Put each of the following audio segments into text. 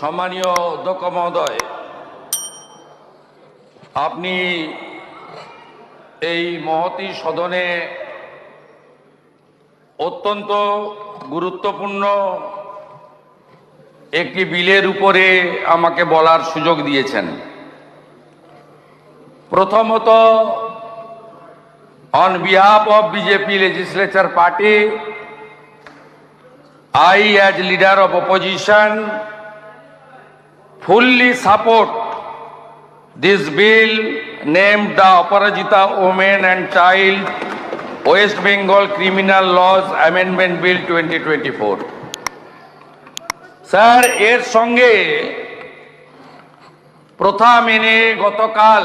সম্মানীয় অধ্যক্ষ মহোদয় আপনি এই মহতি সদনে অত্যন্ত গুরুত্বপূর্ণ একটি বিলের উপরে আমাকে বলার সুযোগ দিয়েছেন। প্রথমত on behalf of BJP legislature party I, as leader of opposition, fully support this bill name the Aparajita women and child West Bengal criminal laws amendment bill twenty twenty four sir এর সঙ্গে প্রথা মেনে গতকাল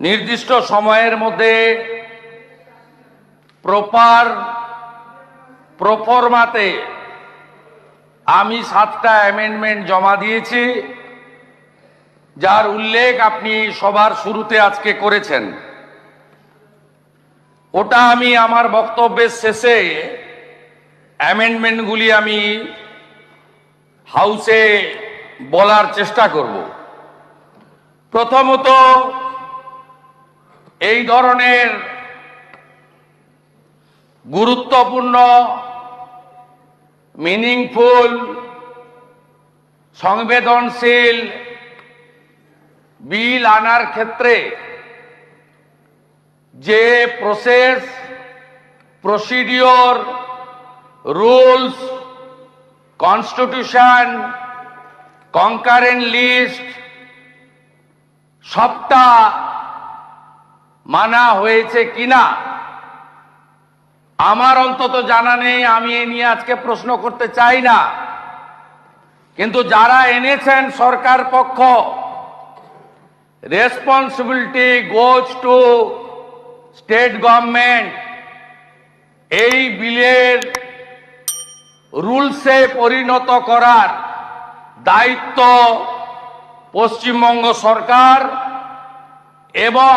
নির্দিষ্ট সময়ের মধ্যে proper প্রফরমাতে আমি সাতটা অ্যামেন্ডমেন্ট জমা দিয়েছি, যার উল্লেখ আপনি সবার শুরুতে আজকে করেছেন। ওটা আমি আমার বক্তব্যের শেষে অ্যামেন্ডমেন্টগুলি আমি হাউসে বলার চেষ্টা করব। প্রথমত, এই ধরনের গুরুত্বপূর্ণ মিনিংফুল সংবেদনশীল, বিল আনার ক্ষেত্রে যে process procedure rules constitution concurrent list সবটা মানা হয়েছে কিনা আমার অন্তত জানা নেই, আমি এ নিয়ে আজকে প্রশ্ন করতে চাই না। কিন্তু যারা এনেছেন সরকার পক্ষ responsibility goes to state government এই বিলের রুলসে পরিণত করার দায়িত্ব পশ্চিমবঙ্গ সরকার এবং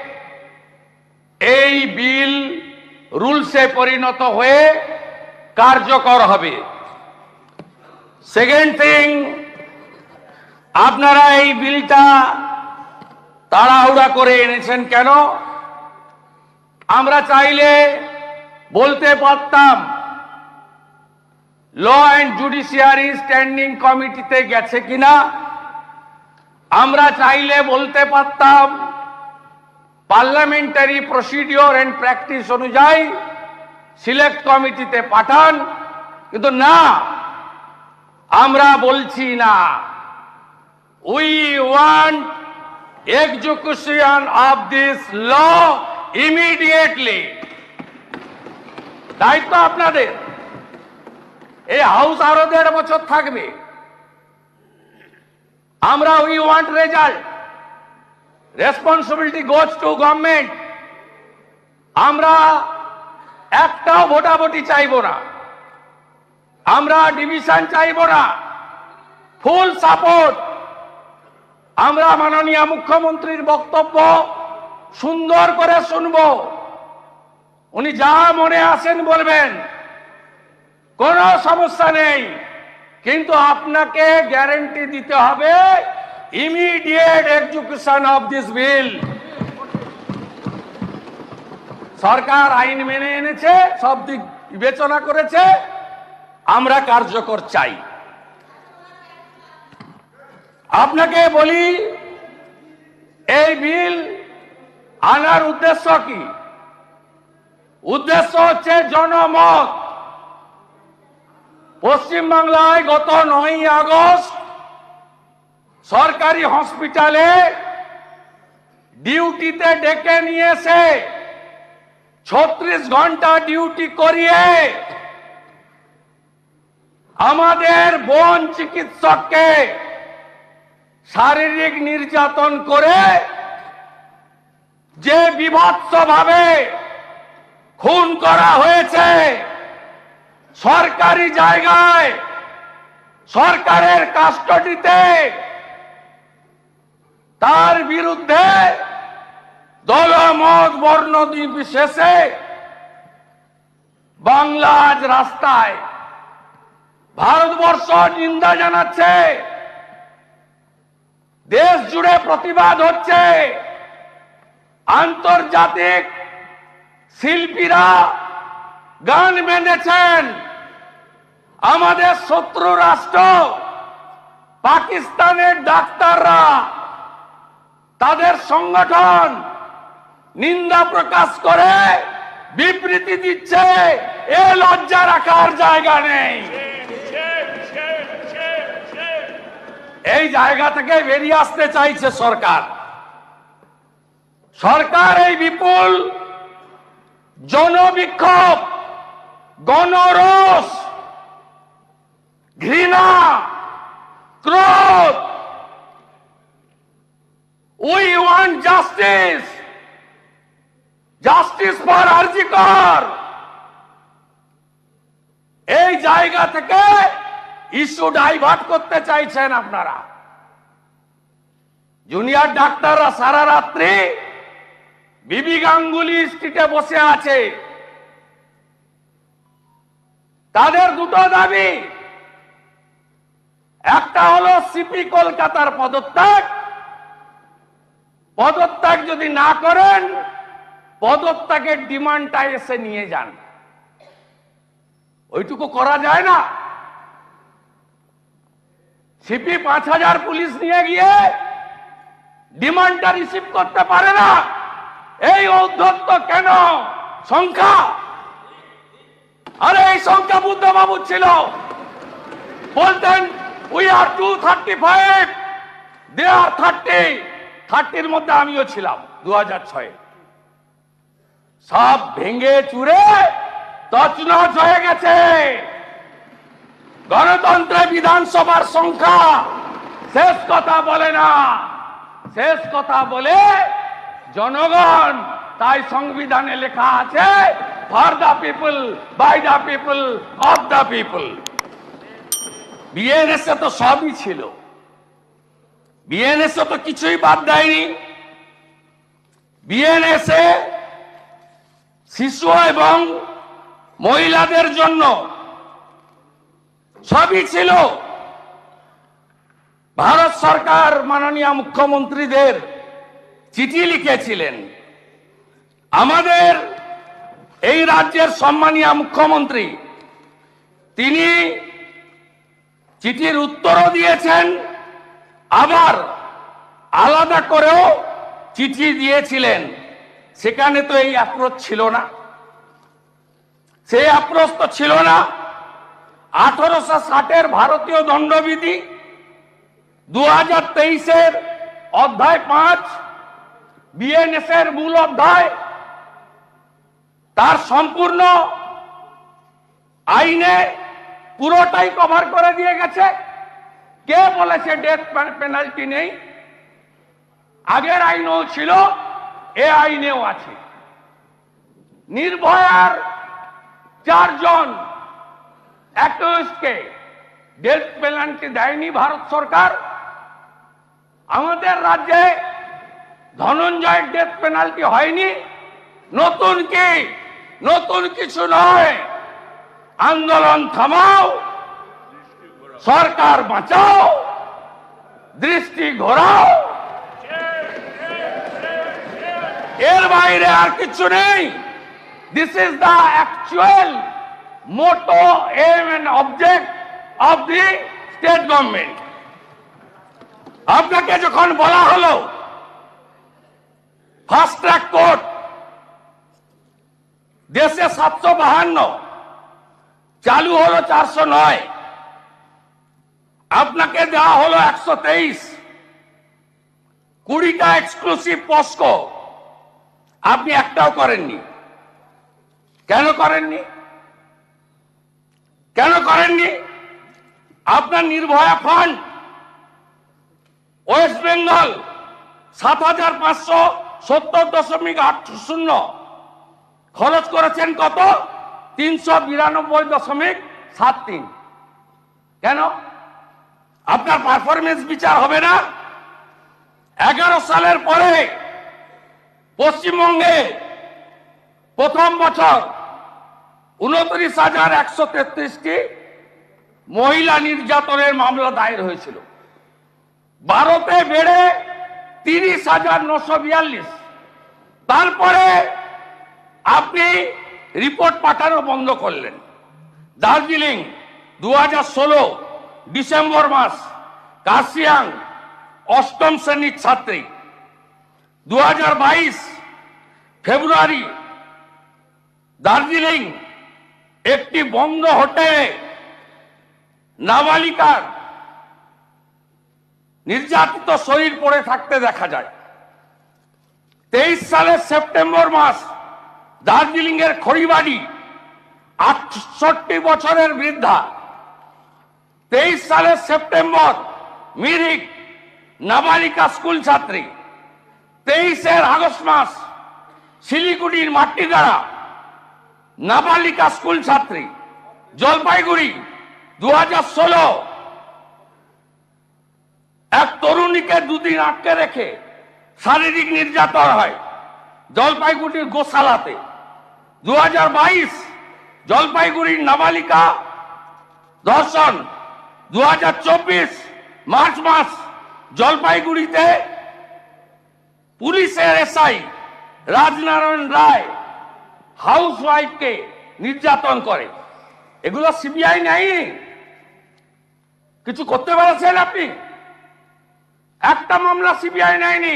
এই বিল রুলসে পরিণত হয়ে কার্যকর হবে। সেকেন্ড থিং আপনারা এই বিলটা তাড়াহুড়া করে এনেছেন কেন? আমরা চাইলে বলতে পারতাম ল অ্যান্ড জুডিশিয়ারি স্ট্যান্ডিং কমিটিতে গেছে কিনা? আমরা চাইলে বলতে পারতাম পার্লামেন্টারি প্রসিডিওর অ্যান্ড প্র্যাকটিস অনুযায়ী সিলেক্ট কমিটিতে পাঠান। কিন্তু না, আমরা বলছি না। We want execution of this law immediately দায়িত্ব আপনাদের। এই হাউস আরও দেড় বছর থাকবে। আমরা we want result responsibility goes to government আমরা একটাও ভোটাভুটি চাইব না। আমরা ডিভিশন চাইব না। ফুল সাপোর্ট আমরা মাননীয় মুখ্যমন্ত্রীর বক্তব্য সুন্দর করে শুনব। উনি যা মনে আসেন বলবেন। কোনো সমস্যা নেই। কিন্তু আপনাকে গ্যারেন্টি দিতে হবে immediate execution of this bill সরকার আইন মেনে এনেছে, সব দিক বিবেচনা করেছে। আমরা কার্যকর চাই। আপনাকে বলি, এই বিল আনার উদ্দেশ্য কি? উদ্দেশ্য হচ্ছে জনমত। পশ্চিমবাংলায় গত নয় আগস্ট সরকারি হসপিটালে ডিউটিতে ডেকে নিয়েছে। ছত্রিশ ঘণ্টা ডিউটি করিয়ে আমাদের বন চিকিৎসককে শারীরিক নির্যাতন করে যে বিভৎস ভাবে খুন করা হয়েছে, সরকারি জায়গায়, সরকারের কাস্টডিতে তার বিরুদ্ধে দল দলমত বর্ণ নির্বিশেষে বাংলা আজ রাস্তায় ভারতবর্ষ নিন্দা জানাচ্ছে। দেশ জুড়ে প্রতিবাদ হচ্ছে। আন্তর্জাতিক শিল্পীরা গান বেঁধেছেন। আমাদের শত্রু রাষ্ট্র পাকিস্তানের ডাক্তাররা তাদের সংগঠন নিন্দা প্রকাশ করে, বিবৃতি দিচ্ছে, এ লজ্জা রাখার জায়গা নেই। এই জায়গা থেকে বেরিয়ে আসতে চাইছে সরকার। সরকার এই বিপুল জনবিক্ষোভ, গণরোষ, ঘৃণা, ক্রোধ we want justice justice for RG Kar এই জায়গা থেকে ইস্যু ডাইভার্ট করতে চাইছেন আপনারা। জুনিয়র ডাক্তাররা সারা রাত্রি বিবি গাঙ্গুলি স্ট্রিটে বসে আছে। তাদের দুটো দাবি। একটা হলো সিপি কলকাতার পদত্যাগ পদত্যাগ যদি না করেন, পদত্যাগের ডিমান্ডটা এসে নিয়ে যান। ওইটুকু করা যায় না। সিপি পাঁচ হাজার পুলিশ নিয়ে গিয়ে ডিমান্ডটা রিসিভ করতে পারে না। এই ঔদ্ধত্য কেন? সংখ্যা। আরে, এই সংখ্যা বুদ্ধবাবু ছিল। বলতেন we are two thirty five they are thirty থার্টির মধ্যে আমিও ছিলাম দু হাজার ছয়ে। সব ভেঙে চুরে তছনছ হয়ে গেছে। গণতন্ত্রে বিধানসভার সংখ্যা শেষ কথা বলে না। শেষ কথা বলে জনগণ, তাই সংবিধানে লেখা আছে for the people by the people of the people BNSA তো সবই ছিল। বিএনএসএ তো কিছুই বাদ দেয়নি। বিএনএসএ শিশু এবং মহিলাদের জন্য সবই ছিল। ভারত সরকার মাননীয় মুখ্যমন্ত্রীদের চিঠি লিখেছিলেন। আমাদের এই রাজ্যের সম্মানীয় মুখ্যমন্ত্রী, তিনি চিঠির উত্তরও দিয়েছেন। আবার আলাদা করেও চিঠি দিয়েছিলেন। সেখানে তো এই আক্রোশ ছিল না। সেই অ্যাপ্রোচ তো ছিল না। আঠারোশো ষাটের ভারতীয় দণ্ডবিধি দু হাজার তেইশের অধ্যায় পাঁচ বিএনএস এর মূল অধ্যায়, তার সম্পূর্ণ আইনে পুরোটাই কভার করে দিয়ে গেছে। কে বলেছে ডেথ পেনাল্টি নেই? আগের আইনও ছিল, এ আইনেও আছে। নির্ভয়ার চারজন অ্যাকিউজকে ডেথ পেনাল্টি দেয়নি ভারত সরকার। আমাদের রাজ্যে ধনঞ্জয়ের ডেথ পেনাল্টি হয়নি। নতুন কি? নতুন কিছু নয়। আন্দোলন থামাও। সরকার বাঁচাও, দৃষ্টি ঘোরাও। এর বাইরে আর কিছু নেই। This is the actual motto aim and object of the state government আপনাকে যখন বলা হলো ফাস্ট ট্র্যাক কোর্ট দেশে সাতশো বাহান্ন, চালু হলো চারশো নয়। আপনাকে দেওয়া হলো একশো তেইশ। কুড়িটা এক্সক্লুসিভ পস্কো আপনি একটাও করেননি। কেন করেননি? কেন করেননি? আপনার নির্ভয়া ফান্ড ওয়েস্ট বেঙ্গল সাত হাজার পাঁচশো সত্তর দশমিক আট শূন্য। খরচ করেছেন কত? তিনশো বিরানব্বই দশমিক সাত তিন। কেন? আপনার পারফরমেন্স বিচার হবে না। এগারো সালের পরে পশ্চিমবঙ্গে প্রথম বছর উনত্রিশ হাজার একশো তেত্রিশটি মহিলা নির্যাতনের মামলা দায়ের হয়েছিল। ভারতে বেড়ে তিরিশ হাজার নশো বিয়াল্লিশ। তারপরে আপনি রিপোর্ট পাঠানো বন্ধ করলেন। দার্জিলিং দু হাজার ষোলো ডিসেম্বর মাস, কাশিয়াং, অষ্টম শ্রেণির ছাত্রী। দু হাজার বাইশ, ফেব্রুয়ারি, দার্জিলিং, একটি বন্ধ হোটেলে নাবালিকার নির্যাতিত শরীর পড়ে থাকতে দেখা যায়। তেইশ সালের সেপ্টেম্বর মাস দার্জিলিং এর খড়িবাড়ি, আটষট্টি বছরের বৃদ্ধা তেইশ সালের সেপ্টেম্বর, মিরিক, নাবালিকা স্কুল ছাত্রী। তেইশের আগস্ট মাস, শিলিগুড়ির মাটিগাড়া, নাবালিকা স্কুল ছাত্রী। জলপাইগুড়ি দু হাজার ষোলো। এক তরুণীকে দুদিন আটকে রেখে শারীরিক নির্যাতন হয় জলপাইগুড়ির গোশালাতে। দু হাজার বাইশ, জলপাইগুড়ির নাবালিকা ধর্ষণ দু মার্চ মাস জলপাইগুড়িতে পুলিশের এসআই রাজনারায়ণ রায় হাউস ওয়াইফকে নির্যাতন করে। এগুলো সিবিআই নেই কিছু করতে পেরেছেন আপনি? একটা মামলা সিবিআই নেয়নি।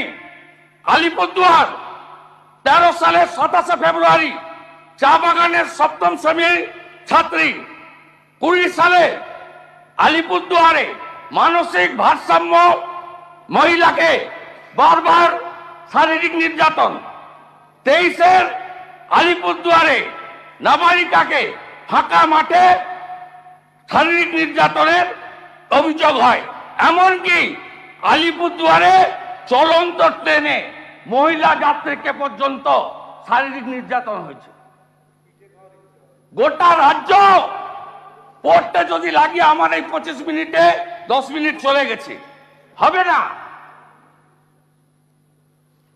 আলিপুরদুয়ার তেরো সালের সাতাশে ফেব্রুয়ারি চা বাগানের সপ্তম শ্রেণির ছাত্রী, কুড়ি সালে আলিপুরদুয়ারে মানসিক ভারসাম্য মহিলাকে বারবার শারীরিক নির্যাতন। তেইশের আলিপুরদুয়ারে নাবালিকাকে ফাঁকা মাঠে শারীরিক নির্যাতনের অভিযোগ হয়। এমনকি আলিপুরদুয়ারে চলন্ত ট্রেনে মহিলা যাত্রীকে পর্যন্ত শারীরিক নির্যাতন হয়েছে। গোটা রাজ্য পড়তে যদি লাগিয়ে আমার এই পঁচিশ মিনিটে দশ মিনিট চলে গেছে, হবে না।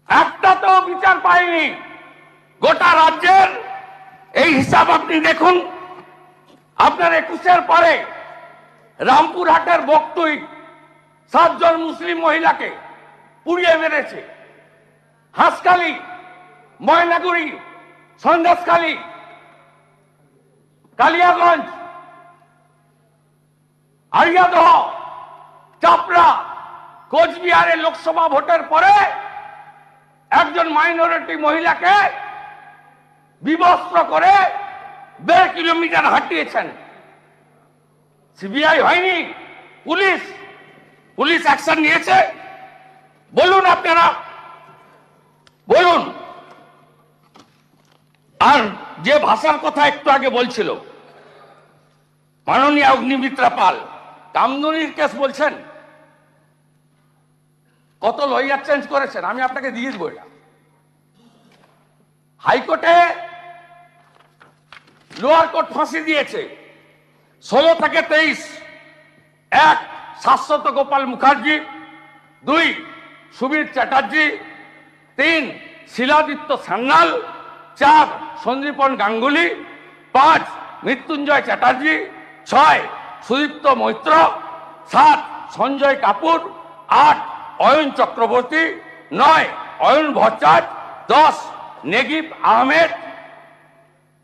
একটা তো বিচার পাইনি, গোটা রাজ্যের এই হিসাব আপনি দেখুন। আপনার একুশের পরে রামপুরহাটের বক্তুই সাতজন মুসলিম মহিলাকে পুড়িয়ে মেরেছে। হাঁসখালি, ময়নাগুড়ি, সন্দেশখালী, কালিয়াগঞ্জ আরিয়াদহ চাপড়া কোচবিহারের লোকসভা ভোটের পরে একজন মাইনরিটি মহিলাকে বিবস্ত্র করে দেড় কিলোমিটার হাঁটিয়েছেন। সিবিআই হয়নি, পুলিশ পুলিশ অ্যাকশন নিয়েছে। বলুন আপনারা, বলুন। আর যে ভাষার কথা একটু আগে বলছিল, মাননীয় অগ্নিমিত্রা পাল কামদুনির কেস বলছেন? কত লয়ার চেঞ্জ করেছেন? আমি আপনাকে দিয়ে দেবো এটা। হাইকোর্টে লোয়ার কোর্ট ফাঁসি দিয়েছে। ষোলো থেকে তেইশ। এক, শাশ্বত গোপাল মুখার্জি। দুই, সুবীর চ্যাটার্জি। তিন, শিলাদিত্য সান্যাল। চার, সঞ্জীবন গাঙ্গুলি। পাঁচ, মৃত্যুঞ্জয় চ্যাটার্জি। ছয় সুদীপ্ত মৈত্র সাত সঞ্জয় কাপুর আট অয়ন চক্রবর্তী নয় অয়ন ভট্টাচ দশ নেগিব আহমেদ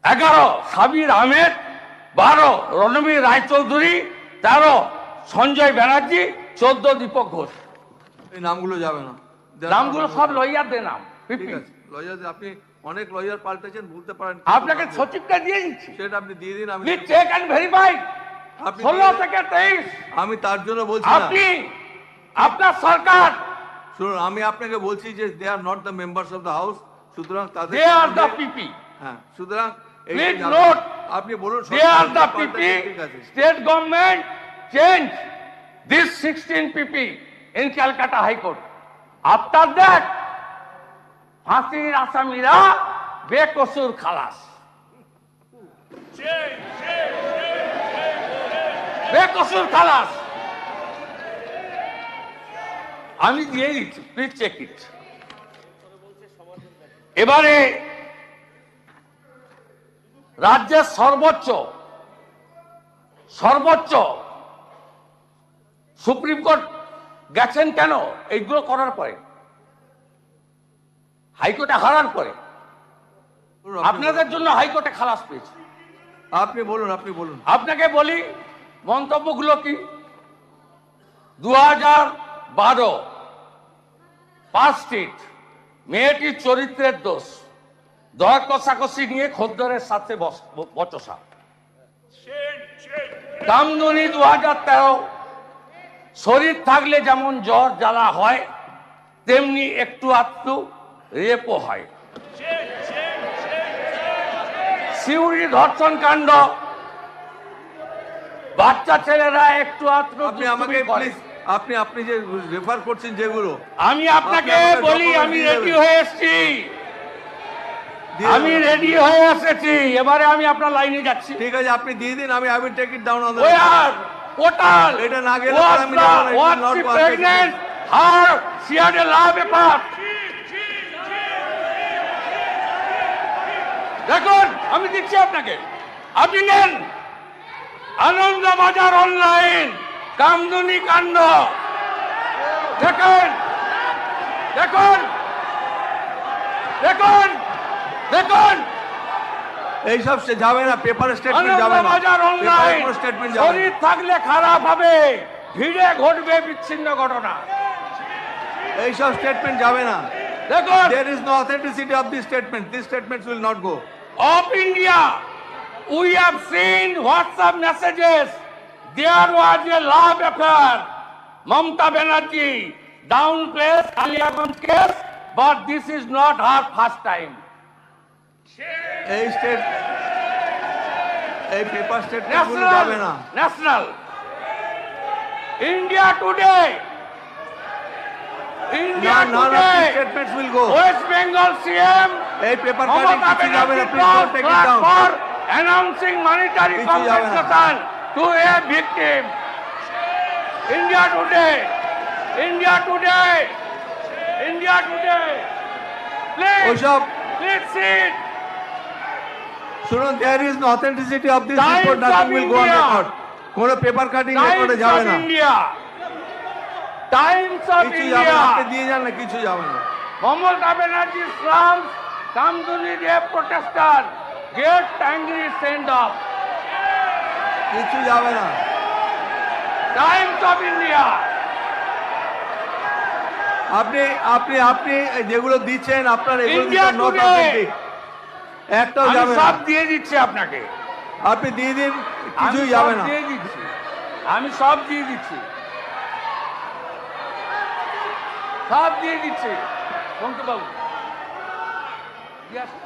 এগারো সাবির আহমেদ বারো রণবীর রায়চৌধুরী তেরো সঞ্জয় ব্যানার্জি চোদ্দ দীপক ঘোষ। এই নামগুলো যাবে না। নামগুলো সব লইয়ারদের নাম লয়ার আপনি অনেক লয়ার পাল্টেছেন ভুলতে পারেন। আপনাকে সচিবটা দিয়ে দিচ্ছি। সেটা আপনি দিয়ে দিন আমি চেক অ্যান্ড ভেরিফাই ষোলো থেকে তেইশ। আমি তার জন্য বলছি আপনি আপনার সরকার। শুনুন আমি আপনাকে বলছি যে they are not the members of the house সুতরাং তাদের দে আর দ্য পিপি হ্যাঁ সুতরাং যে note, আপনি বলুন they are the PP state government change this 16 pp in calcutta high court. After that ফাঁসির আসামিরা বেকসুর খালাস। বেকসুর খালাস। আমি দিয়ে দিচ্ছি প্লিজ চেক ইট এবারে রাজ্যের সর্বোচ্চ সর্বোচ্চ সুপ্রিম কোর্ট গেছেন কেন? এইগুলো করার পরে। হাইকোর্টে হারার পরে। আপনাদের জন্য হাইকোর্টে খালাস পেয়েছে। আপনি বলুন আপনি বলুন। আপনাকে বলি মন্তব্যগুলো কি? দু হাজার বারো স্ট্রিট মেয়েটির চরিত্রের দোষ। দর কষাকষি নিয়ে খদ্দরের সাথে বচসা। কামদুনি দু হাজার তেরো, শরীর থাকলে যেমন জ্বর জ্বালা হয়, তেমনি একটু আধটু রেপও হয়। সিউড়ি ধর্ষণ কাণ্ড বাচ্চা ছেলেরা একটু আপনি আমাকে প্লিজ আপনি আপনি যে রেফার করছেন যেগুলো আমি আপনাকে বলি আমি রেডি হয়ে এসেছি আমি রেডি হয়ে এসেছি এবারে আমি আপনার লাইনে যাচ্ছি ঠিক আছে আপনি দিয়ে দিন আমি I will take it down on the? Total. এটা না গেলে আমি the- যাব না, it will was not she work. pregnant? Her, she had a law paper. দেখুন আমি দিচ্ছি আপনাকে আপনি নেন আনন্দ বাজার অনলাইন কামদুনি কাণ্ড। দেখুন দেখুন দেখুন দেখুন। এইসব সে যাবে না পেপার স্টেটমেন্ট যাবে না। বাজার অনলাইন স্টেটমেন্ট যাবে শরীর থাকলে খারাপ হবে ভিড়ে ঘটবে বিচ্ছিন্ন ঘটনা। এইসব স্টেটমেন্ট যাবে না। দেখুন। There is no authenticity of these statement These statements will not go of India, we have seen WhatsApp messages. There was a love affair. Mamta Banerjee downplays Aliaganj case, but this is not her first time. এই state এই paper National, national. India today. India None none of these today. statements will go. West Bengal CM এই paper cutting কিছু যাবে না please don't take it down announcing monetary কিছু যাবে না। compensation to a victim. India today, India today, India today. Please, ওইসব please sit. শুনুন there is no authenticity of this Times report of nothing will go on India. Record কোন paper cutting Times রেকর্ডে যাবে of না India. Times of কিছু যাবে না আপনি India. দিয়ে যান না কিছু যাবে না Mamata Banerjee slums Kamduni rape protester get angry send off. কিছু যাবে না। Times of India. আপনি আপনি আপনি যেগুলো দিচ্ছেন আপনার এগুলো একটাও যাবে সব দিয়ে দিচ্ছি আপনাকে। আপনি দিয়ে দিন কিছুই যাবে না। দিয়ে দিচ্ছি। আমি সব দিয়ে দিচ্ছি। সব দিয়ে দিচ্ছি। বাবু Yes.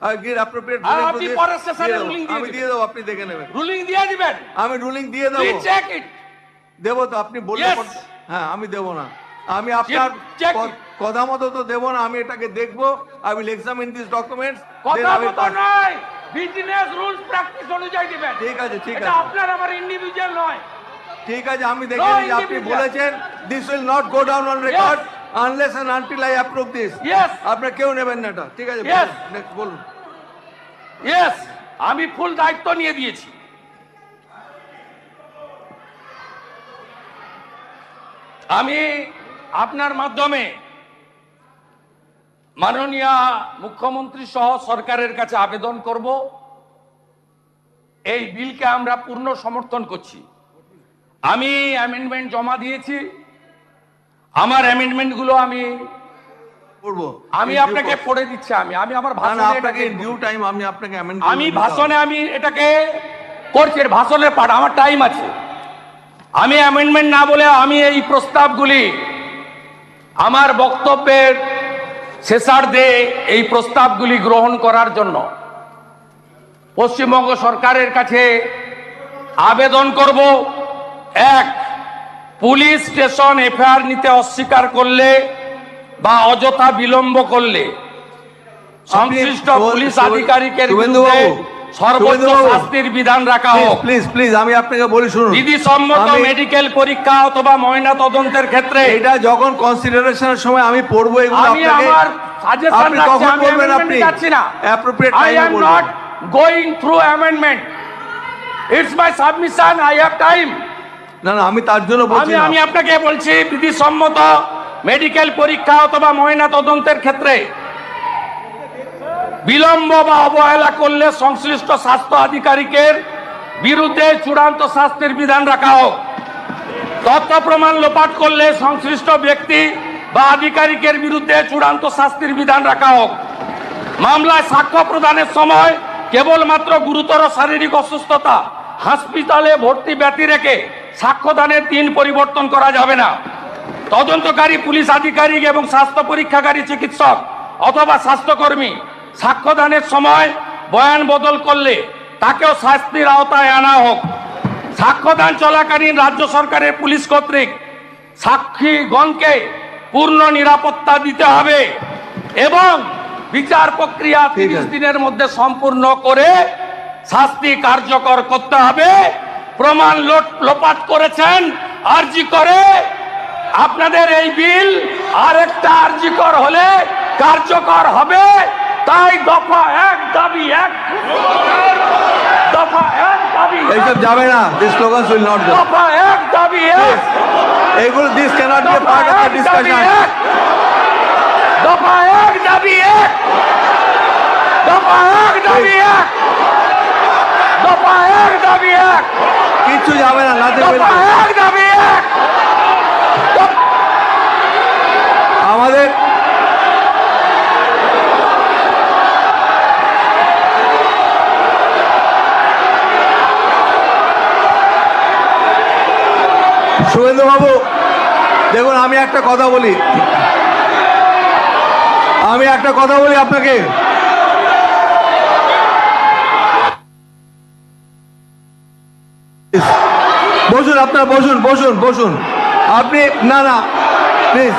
আপনি পরের দিয়ে আমি। দিয়ে দেবো আপনি দেখে নেবেন। রুলিং দিয়ে দিবেন? আমি রুলিং দিয়ে দেবো। চেক ইট দেবো তো আপনি বললে Yes. পর- হ্যাঁ আমি দেবো না। আমি আপনার. কথা মতো তো দেবো না আমি এটাকে দেখব। I will examine this documents কথা মতো নয় বিজনেস রুলস প্র্যাকটিস অনুযায়ী দিবেন। ঠিক আছে ঠিক আছে। আপনার আমার ইন্ডিভিজুয়াল নয়। ঠিক আছে আমি দেখে আপনি বলেছেন this will not go down on record unless and until I approve this yes আপনার কেউ নেবেন না এটা। ঠিক আছে Yes. নেক্সট বলুন। ইয়েস আমি ফুল দায়িত্ব নিয়ে দিয়েছি। আমি আপনার মাধ্যমে মাননীয় মুখ্যমন্ত্রী সহ সরকারের কাছে আবেদন করব। এই বিলকে আমরা পূর্ণ সমর্থন করছি। আমি অ্যামেন্ডমেন্ট জমা দিয়েছি। আমার অ্যামেন্ডমেন্টগুলো আমি করব। আমি আপনাকে পড়ে দিচ্ছি আমি আমি আমার না না ভাষণে আপনাকে ডিউ টাইম আমি আপনাকে amend আমি ভাষণে আমি এটাকে করছি ভাষণের পাঠ আমার টাইম আছে। আমি অ্যামেন্ডমেন্ট না বলে আমি এই প্রস্তাবগুলি আমার বক্তব্যের শেষার্ধে এই প্রস্তাবগুলি গ্রহণ করার জন্য পশ্চিমবঙ্গ সরকারের কাছে আবেদন করব। এক পুলিশ স্টেশন এফআইআর নিতে অস্বীকার করলে বা অযথা বিলম্ব করলে সংশ্লিষ্ট পুলিশ আধিকারিকের বিরুদ্ধে সর্বোচ্চ শাস্তির বিধান রাখা হোক। প্লিজ প্লিজ আমি আপনাকে বলি শুনুন। মেডিকেল পরীক্ষা অথবা ময়না তদন্তের ক্ষেত্রে এটা যখন কনসিডারেশনের সময় আমি পড়ব এগুলো আমি আমার সাজেশন রাখছি না। Appropriate I not through amendment it's my submission I have time না না আমি তার জন্য বলছি আমি আমি আপনাকে বলছি বিধিসম্মত মেডিকেল পরীক্ষা অথবা ময়না তদন্তের ক্ষেত্রে বিলম্ব বা অবহেলা করলে সংশ্লিষ্ট স্বাস্থ্য আধিকারিকের বিরুদ্ধে চূড়ান্ত শাস্তির বিধান রাখা হোক। তথ্য প্রমাণ লোপাট করলে সংশ্লিষ্ট ব্যক্তি বা আধিকারিকের বিরুদ্ধে চূড়ান্ত শাস্তির বিধান রাখা হোক। মামলায় সাক্ষ্য প্রদানের সময় কেবলমাত্র গুরুতর শারীরিক অসুস্থতা হাসপাতালে ভর্তি ব্যতি রেখে সাক্ষ্যদানের দিন পরিবর্তন করা যাবে না। তদন্তকারী, পুলিশ আধিকারিক এবং স্বাস্থ্য পরীক্ষাকারী চিকিৎসক অথবা স্বাস্থ্যকর্মী সাক্ষ্যদানের সময় বয়ান বদল করলে তাকেও শাস্তির আওতায় আনা হোক। সাক্ষ্যদান চলাকালীন রাজ্য সরকারের পুলিশ কর্তৃক সাক্ষীগণকে পূর্ণ নিরাপত্তা দিতে হবে এবং বিচার প্রক্রিয়া তিরিশ দিনের মধ্যে সম্পূর্ণ করে শাস্তি কার্যকর করতে হবে। প্রমাণ লোপাট করেছেন আরজি করে আপনাদের এই বিল আর আরেকটা আরজিকর হলে কার্যকর হবে। তাই দফা এক দাবি এক দফা এক দাবি। এইসব যাবে না this slogan will not go দফা এক দাবি এক এইগুলো this cannot be part of the discussion দফা এক দাবি এক দফা এক দাবি এক দফা এক দাবি এক। কিচ্ছু যাবে না এক দাবি এক। আমাদের শুভেন্দু বাবু দেখুন আমি একটা কথা বলি। আমি একটা কথা বলি আপনাকে বসুন আপনার বসুন বসুন বসুন। আপনি না না প্লিজ